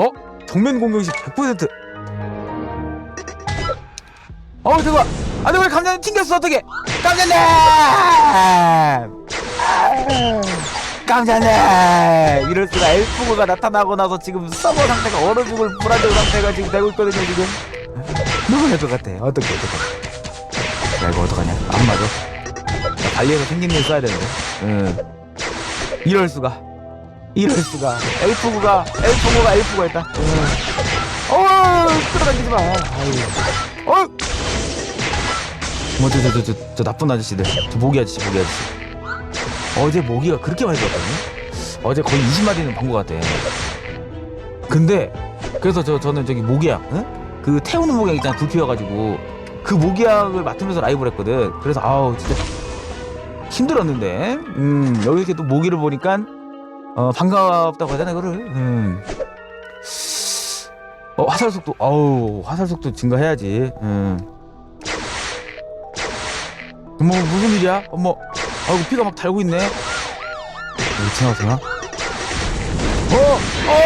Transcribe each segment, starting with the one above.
어? 정면 공격시 100%. 어, 잠깐. 아, 내가 감자님 튕겼어, 어떻게? 감자님! 아, 감자님! 이럴 수가 엘프고가 나타나고 나서 지금 서버 상태가 얼어 죽을 불안정 상태가 지금 되고 있거든요, 지금. 누구 될것 같아? 어떻게, 어떻게. 야, 이거 어떡하냐? 안 맞아. 나 달리해서 생긴 일 써야 되는데. 응. 이럴 수가. 이럴 수가. 엘프고가, 엘프고가 엘프고 했다. 응. 어, 끌어당기지 마. 아유. 어! 뭐, 저, 저, 저, 저, 저 나쁜 아저씨들. 저 모기 아저씨, 모기 아저씨. 어제 모기가 그렇게 많이 들었거든요? 어제 거의 20마리는 본것 같아. 근데, 그래서 저, 저는 저기 모기약, 응? 그 태우는 모기약 있잖아, 불 피워가지고. 그 모기약을 맡으면서 라이브를 했거든. 그래서, 아우, 진짜 힘들었는데. 음, 여기 이렇게 또 모기를 보니까, 어, 반갑다고 해야 되나, 이거를. 음. 어, 화살 속도, 어우, 화살 속도 증가해야지. 음. 어머 무슨 일이야? 어머 아이고 피가 막 달고 있네 지나가서나? 어! 어!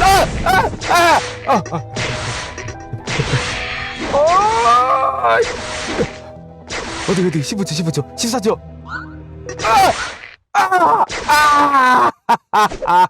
아! 아! 아! 아! 아! 어! 어디 어디 15초 15초 14초 아! 아! 아!